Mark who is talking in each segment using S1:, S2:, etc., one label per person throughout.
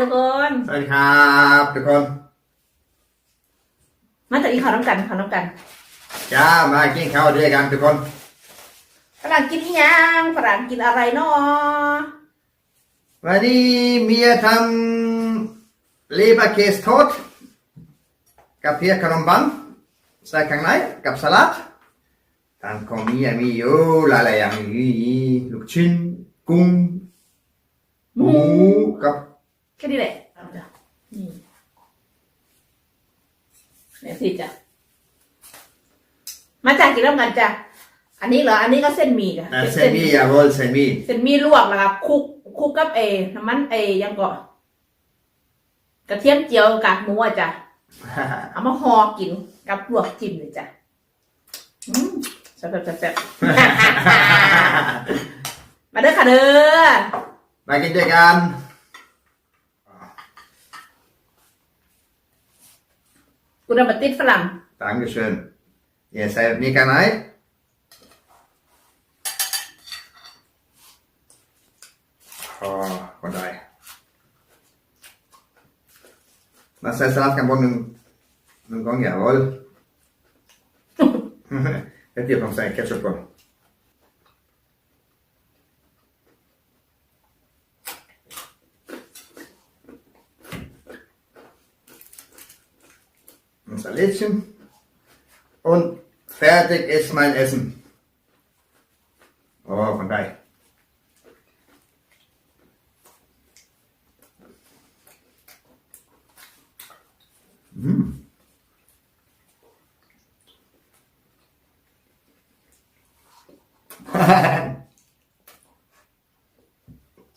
S1: ทุกคน
S2: สวัสดีครับทุกคน
S1: มาจากอีข่าวน้ำกันข่าวน้ำกัน
S2: จ้ามากินข้าวด้วยกันทุกคน
S1: ฝรั่งกินอิหยังฝรั่งกินอะไรเนาะ
S2: วันนี้เมียทำเลบาเคสทอดกับเพียขนมปังใส่ข้างในกับสลัดทางของเมียมีอยู่หลายๆอย่างมีลูกชิ้นกุ้งหมูกับ
S1: แค่นี้แหละเอาจ้ะนี่เนี่ยสิจ้ะมาจากกินน้ำกันจ้ะอันนี้เหรอ อันนี้ก็เส้นหมี่จ้ะ
S2: อ่าเซนมี่อย่าโรลเซนมี่
S1: เส้นหมี่ลวกแล้วก็คลุกคลุกกับเอน้ำมันเอยังก็กระเทียมเจียวกากหมูอะจ้ะเอามาห่อกินกับลวกจิ้มเลยจ้ะอืมแซ่บๆแซ่บๆมาเด้อค่ะเด้อ
S2: มากินด้วยกัน
S1: กูนำมาติดฝรั่ง
S2: Dankeschön. Ihr seid Nika Nei. Oh, vad där. Man säger salat kan vara någon, någon gång ja, väl? Jag vet inte om säger ketchup på. Ein Salätchen. Und fertig ist mein Essen. Oh, von daher. Mm.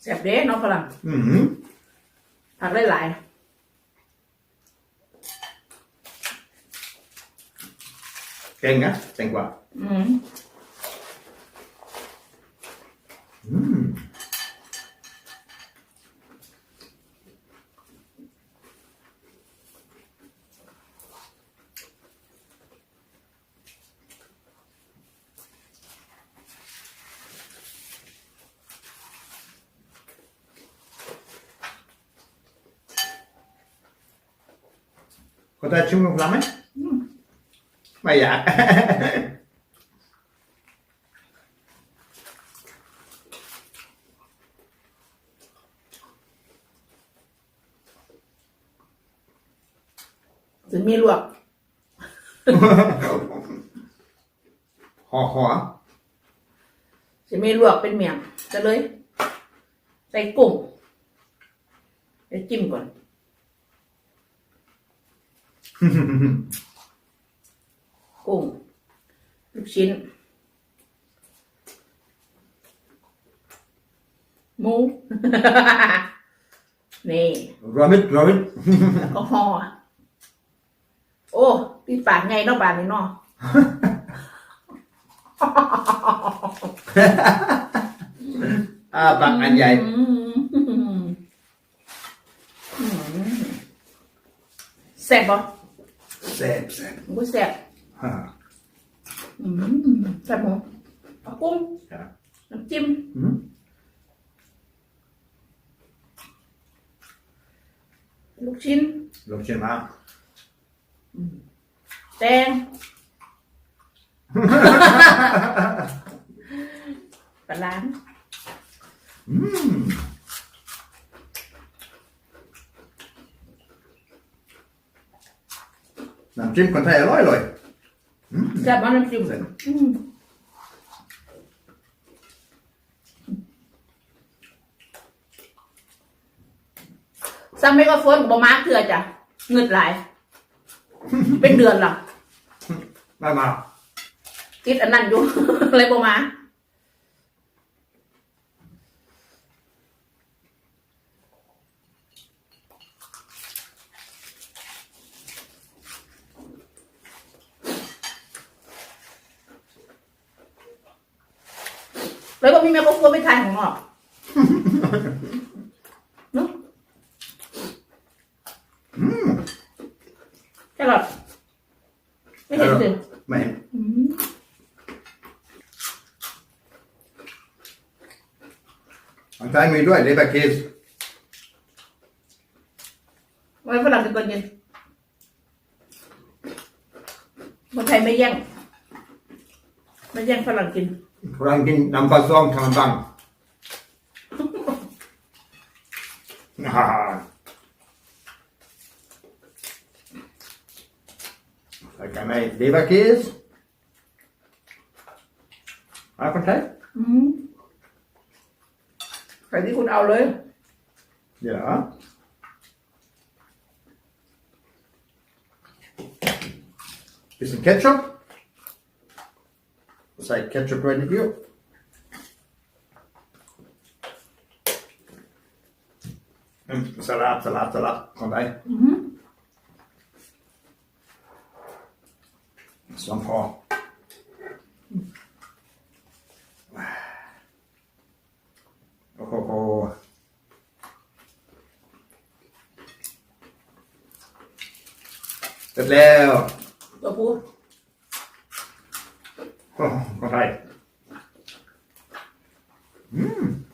S1: แซ่บเด้น้อง Venga, ten qua.
S2: Mm. Mm. Podać ci mu plamę? ไหมไม่อยาก
S1: ถึงมีลวก
S2: ห่อห่อ
S1: จะมีลวกเป็นเมียงจะเลย ใส่กุ้งเดี๋ยวจิ้มก่อน กุ้ง ลูก ชิ้น หมู นี่
S2: รวมมิดรวมมิด
S1: แล้วก็ห่อโอ้ปีปากไงเนาะบานนี่เนาะ
S2: อ่าบักอันใหญ่
S1: อืมอืมแซ่บปะ
S2: แซ่บแซ่บ
S1: มันก็แซ่บ
S2: ฮ่า
S1: อืมแซ่บหมูเอากุ้ง
S2: ครับ
S1: น้ำจิ้ม
S2: อืม
S1: ลูกชิ้น
S2: ลูกชิ้นมา
S1: แตงปลาล้าง
S2: อืมน้ำจิ้มคนไทยอร่อยเลยอืม
S1: แซ่บมากน้ำจิ้ม
S2: แซ่บ
S1: อืมซ้ำไม่ก็ฝนบ่มาเถื่อจ้ะเงึดหลาย เป็นเดือนหรอ
S2: มามา
S1: ติดอันนั้นอยู่ เลยบ่มา เลยบ่มีแม่ก็กลัวไม่ทันของหรอกเนาะ
S2: อืม
S1: แค่หรอทไม่เห็นสิ
S2: ไม่เห็น
S1: อืม
S2: ของไทยมีด้วยเลบาคิส
S1: ไว้ฝรั่งกินตอนเย็นคนไทยไม่แย่ง ไม่แย่งฝรั่งกิน
S2: Frankin Nambasong Kanabang. Ah. Så kan man leverkäs. Har du fått
S1: อืมใครที่คุณเอาเลย
S2: Ja. Bisschen Ketchup. Say ketchup ready to go. Mm, salat, salat, salat. Kom bij.
S1: อือหือ
S2: Som har. Oh, oh, oh. Ställ ner.
S1: ตัวผู้
S2: Oh, kom här. Mm.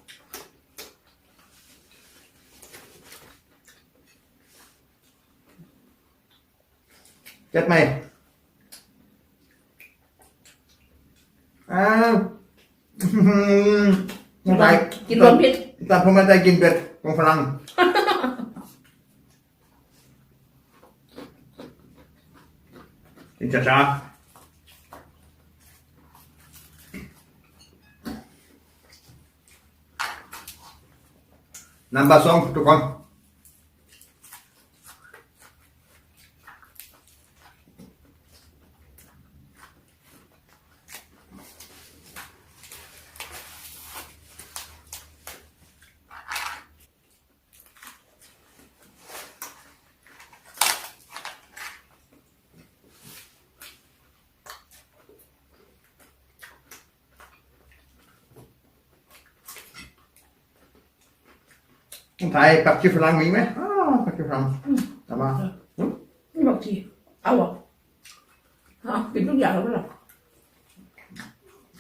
S2: Get mig. Ah.
S1: กินรวมกินรวมพิษ
S2: แต่ผมไม่ได้กินเป็ดของฝรั่งกินช้าๆน้ำบา ซองทุกคนคนไทยปักชื่อฝรั่งมีไหมอ๋อปักชื่อฝรั่งแต่ว่า
S1: นี่บอกทีเอาเหรอเอากินทุกอย่างแล้วเหรอ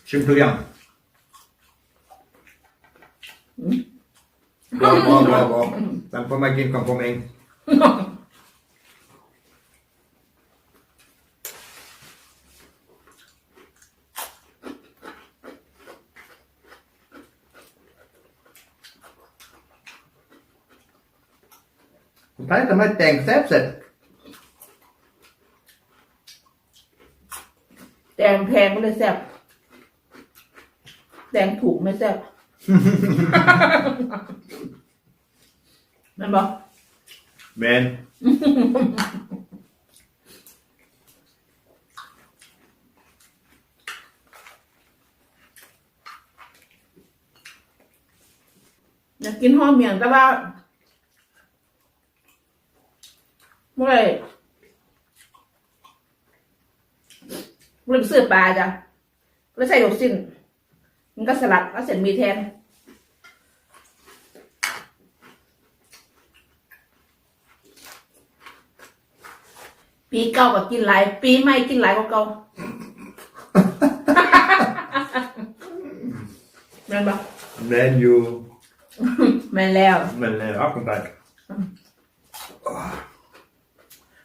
S2: ชิมทุกอย่าง
S1: อืม
S2: บอบอบอบอแต่ผมไม่กินของผมเอง คน ไทยทำไมแต่งแซ่บเสร็จ
S1: แดงแพงก็เลยแซ่บแดงถูกไม่แซ่บ นั่นบอก
S2: เมน
S1: อยากกินห้อมเมียงแต่ว่า เมื่อไหรเมื่อไหรไปซื้อปลาจ้ะแล้วใส่ลูกชิ้น มันก็สลัดแล้วเสร็จมีแทนปีเก่าก็กินหลาย ปีใหม่กินหลายกว่าเก่าแม่นปะ
S2: เมนอยู่
S1: แม่นแล้ว
S2: เมนเลยครับคนไ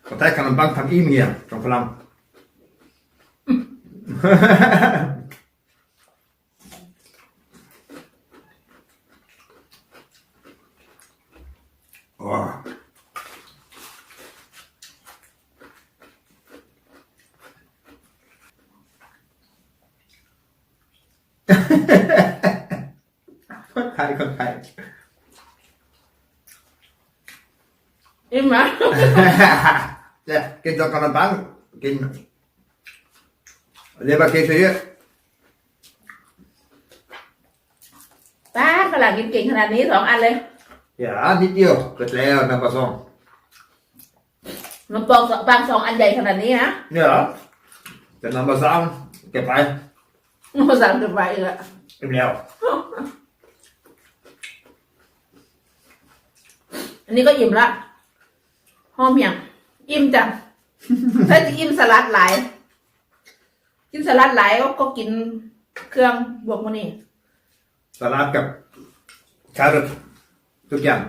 S2: Contact kan bank thằng im nghe trong phần oh. con thầy con thầy
S1: em mà
S2: ไทย kan en bank van e-mail van Vlam. Åh. Con thầy, con thầy.
S1: อิ่มไหม
S2: ja, kind dan kan een bank. Kind. Leberkäse hier.
S1: ป้าฝรั่งกินเก่งขนาดนี้สองอันเลย
S2: Ja, niet joh. Dat leo naar Bazon.
S1: นมปองสองบางสองอันใหญ่ขนาดนี้นะ
S2: Ja. Dan naar Bazon. Ik heb hij.
S1: มาสั่งจะไปอีกอะ
S2: Ik ben jou.
S1: อันนี้ก็อิ่มละหอมอย่าง อิ่มจังถ้าจะกินสลัดหลาย กินสลัดหลายก็กินเครื่องบวกมันนี่
S2: สลัดกับแารอททุกอย่าง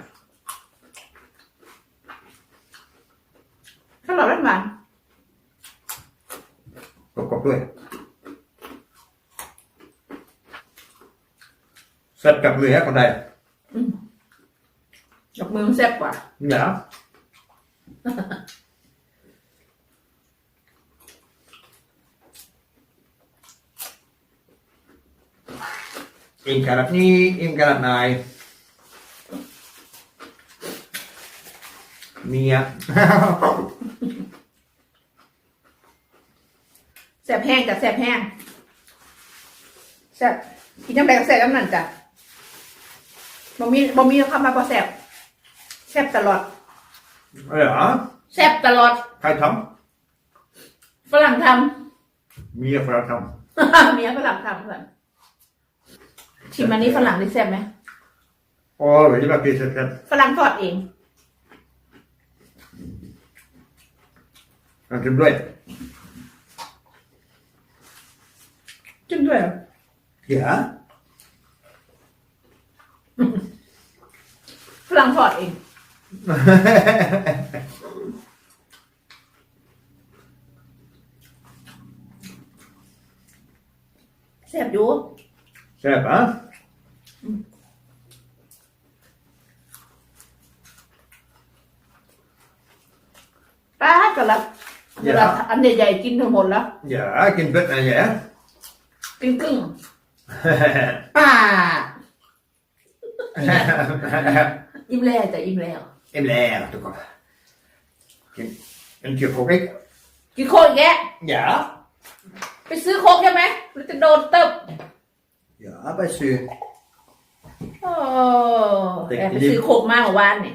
S1: ข้าวหลอดรัดหวาน
S2: กรอบๆด้วยแซ่บกับเมือฮคนใด
S1: ยอืมยกมือมแซ่บกว่า
S2: เหรอ Im kan dat niet, im kan dat nee. Mia.
S1: แซ่บแห้งกับแซ่บแห้งแซ่บกินน้ำแดงแซ่บน้ำนั่นจ้ะบ่มีบ่มีคำมาพอแซ่บแซ่บตลอด
S2: ja,
S1: แซ่บตลอด
S2: ga je dan?
S1: ฝรั่งท
S2: Mia voor dat dan. ำ
S1: เมียฝรั่งทำเพื่อน ชิมอันนี้ฝรั่งได้แซ่บไหม
S2: Oh, weet je wat dit is?
S1: ฝรั่งทอดเอง
S2: Dat is blij.
S1: จิ้มด้วยเหรอ
S2: Ja.
S1: ฝรั่งทอดเอง แซ่บอยู่
S2: Zeg, hè?
S1: ป้ากันละเวลาอันใหญ่ๆกินทั้งหมดแล้ว
S2: Ja, ik kan het naar je, hè?
S1: กินครึ่ง ป้า อิ่มแล้วแต่อิ่มแล้ว
S2: Im leer, toch wel. Een keer voor ik.
S1: กินโคตรแกะ
S2: Ja.
S1: ไปซื้อโคกใช่ไหมหรือจะโดนเติบ
S2: Ja, bij Su.
S1: โอ้แอบไปซื้อโคกมาเมื่อวานนี่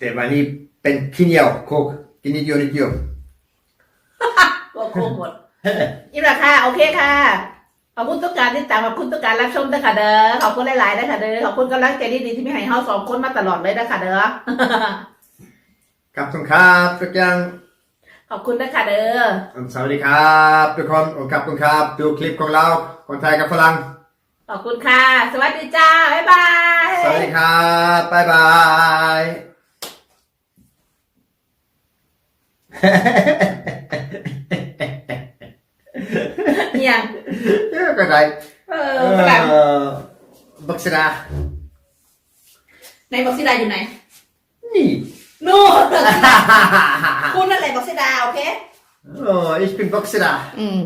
S2: Det var ni ben kinjao kok. Kinjao ni jo.
S1: ก็โคกหมดอิ่มแล้วค่ะโอเคค่ะขอบคุณทุกการที่ตามขอบคุณทุกการรับชมด้วยค่ะเด้อขอบคุณหลายๆด้วยค่ะเด้อขอบคุณกำลังใจดีๆที่มีให้เฮาสองคนมาตลอดเลยนะคะเด้อ
S2: Kapten Krab, tuk yang.
S1: ขอบคุณด้วยค่ะเด้อ
S2: En sawadee krab, tuk kon. En kapten Krab, tuk klip kong lau. Kon tai ka falang.
S1: ขอบคุณค่ะ สวัสดีจ้าบ๊ายบาย
S2: Sawadee krab, bye bye.
S1: เนี่ย
S2: Ja, kan hij.
S1: เออฝรั่ง
S2: Eh, Baksida.
S1: ในบอกซิดาอยู่ไหน
S2: Nee.
S1: นู่นคุณนั่นแหละบอกซิดาโอเค
S2: Oh, ik ben Baksida.
S1: อืม